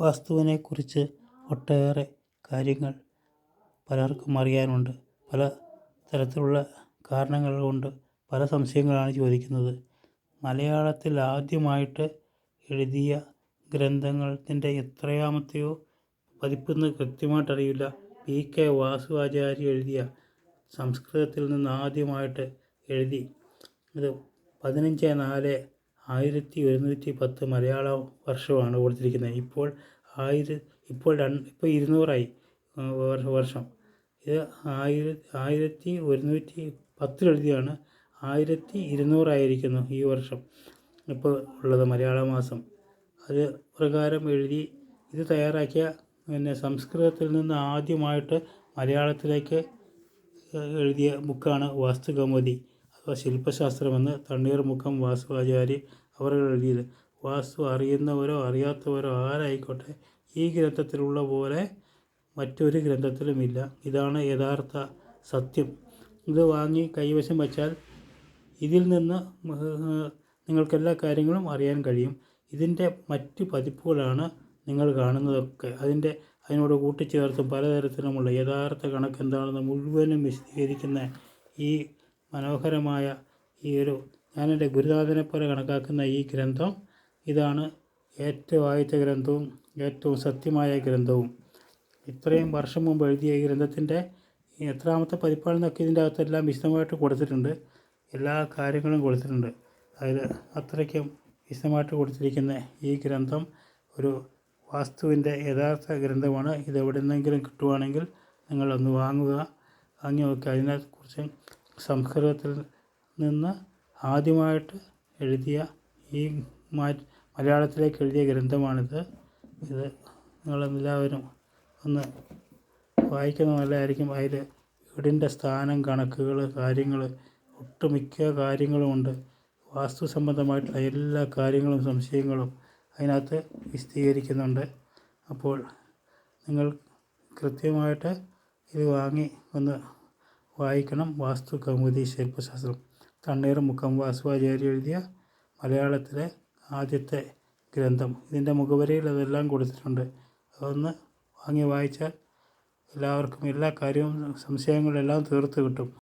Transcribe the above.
വാസ്തുവിനെക്കുറിച്ച് ഒട്ടേറെ കാര്യങ്ങൾ പലർക്കും അറിയാനുണ്ട്. പല തരത്തിലുള്ള കാരണങ്ങൾ കൊണ്ട് പല സംശയങ്ങളാണ് ചോദിക്കുന്നത്. മലയാളത്തിൽ ആദ്യമായിട്ട് എഴുതിയ ഗ്രന്ഥത്തിന്റെ എത്രയാമത്തെയോ പതിപ്പെന്ന് കൃത്യമായിട്ടറിയില്ല. പി. കെ. വാസു ആചാര്യ എഴുതിയ സംസ്കൃതത്തിൽ നിന്ന് ആദ്യമായിട്ട് എഴുതി. ഇത് പതിനഞ്ച് നാല് ആയിരത്തി ഒരുന്നൂറ്റി പത്ത് മലയാള വർഷമാണ് കൊടുത്തിരിക്കുന്നത്. ഇപ്പോൾ ആയിര ഇപ്പോൾ രണ്ട് ഇപ്പോൾ ഇരുന്നൂറായി വർഷം. ഇത് ആയിര ആയിരത്തി ഒരുന്നൂറ്റി പത്തിൽ എഴുതിയാണ് ആയിരത്തി ഇരുന്നൂറായിരിക്കുന്നു ഈ വർഷം ഇപ്പോൾ ഉള്ളത് മലയാള മാസം. അത് പ്രകാരം എഴുതി ഇത് തയ്യാറാക്കിയ പിന്നെ സംസ്കൃതത്തിൽ നിന്ന് ആദ്യമായിട്ട് മലയാളത്തിലേക്ക് എഴുതിയ ബുക്കാണ് വാസ്തുകൗമുദി. ശില്പശാസ്ത്രമെന്ന് തണ്ണീർമുക്കം വാസുവാചാര്യ അവർ എഴുതിയത്. വാസ്തു അറിയുന്നവരോ അറിയാത്തവരോ ആരായിക്കോട്ടെ ഈ ഗ്രന്ഥത്തിലുള്ള പോലെ മറ്റൊരു ഗ്രന്ഥത്തിലുമില്ല. ഇതാണ് യഥാർത്ഥ സത്യം. ഇത് വാങ്ങി കൈവശം വച്ചാൽ ഇതിൽ നിന്ന് നിങ്ങൾക്കെല്ലാ കാര്യങ്ങളും അറിയാൻ കഴിയും. ഇതിന്റെ മറ്റ് പതിപ്പുകളാണ് നിങ്ങൾ കാണുന്നതൊക്കെ. അതിന്റെ അതിനോട് കൂട്ടിച്ചേർത്തും പലതരത്തിലുമുള്ള യഥാർത്ഥ കണക്ക് എന്താണെന്ന് മുഴുവനും വിശദീകരിക്കുന്ന ഈ മനോഹരമായ ഈ ഒരു ഞാനെന്റെ ഗുരുനാഥനെ പോലെ കണക്കാക്കുന്ന ഈ ഗ്രന്ഥം ഇതാണ് ഏറ്റവും ആദ്യത്തെ ഗ്രന്ഥവും ഏറ്റവും സത്യമായ ഗ്രന്ഥവും. ഇത്രയും വർഷം മുമ്പ് എഴുതിയ ഈ ഗ്രന്ഥത്തിന്റെ എത്രാമത്തെ പതിപ്പാണെന്നൊക്കെ ഇതിന്റെ അകത്തെല്ലാം വിശദമായിട്ട് കൊടുത്തിട്ടുണ്ട്. എല്ലാ കാര്യങ്ങളും കൊടുത്തിട്ടുണ്ട്. അതിൽ അത്രയ്ക്കും വിശദമായിട്ട് കൊടുത്തിരിക്കുന്ന ഈ ഗ്രന്ഥം ഒരു വാസ്തുവിന്റെ യഥാർത്ഥ ഗ്രന്ഥമാണ്. ഇത് എവിടെ നിന്നെങ്കിലും കിട്ടുവാണെങ്കിൽ നിങ്ങളൊന്ന് വാങ്ങുക വാങ്ങി നോക്കുക അതിനെക്കുറിച്ച് സംസ്കൃതത്തിൽ നിന്ന് ആദ്യമായിട്ട് എഴുതിയ ഈ മലയാളത്തിലേക്ക് എഴുതിയ ഗ്രന്ഥമാണിത്. ഇത് നിങ്ങളെല്ലാവരും ഒന്ന് വായിക്കുന്നത് നല്ലതായിരിക്കും. അതിൽ വീടിന്റെ സ്ഥാനം കണക്കുകൾ കാര്യങ്ങൾ ഒട്ടുമിക്ക കാര്യങ്ങളുമുണ്ട്. വാസ്തു സംബന്ധമായിട്ടുള്ള എല്ലാ കാര്യങ്ങളും സംശയങ്ങളും അതിനകത്ത് വിശദീകരിക്കുന്നുണ്ട്. അപ്പോൾ നിങ്ങൾ കൃത്യമായിട്ട് ഇത് വാങ്ങി ഒന്ന് വായിക്കണം. വാസ്തു കൗമുദി ശില്പശാസ്ത്രം. മുഖം വാസുവാചാര്യ എഴുതിയ മലയാളത്തിലെ ആദ്യത്തെ ഗ്രന്ഥം. ഇതിന്റെ മുഖവരയിൽ അതെല്ലാം കൊടുത്തിട്ടുണ്ട്. അതൊന്ന് വാങ്ങി വായിച്ചാൽ എല്ലാവർക്കും എല്ലാ കാര്യവും സംശയങ്ങളെല്ലാം തീർത്ത് കിട്ടും.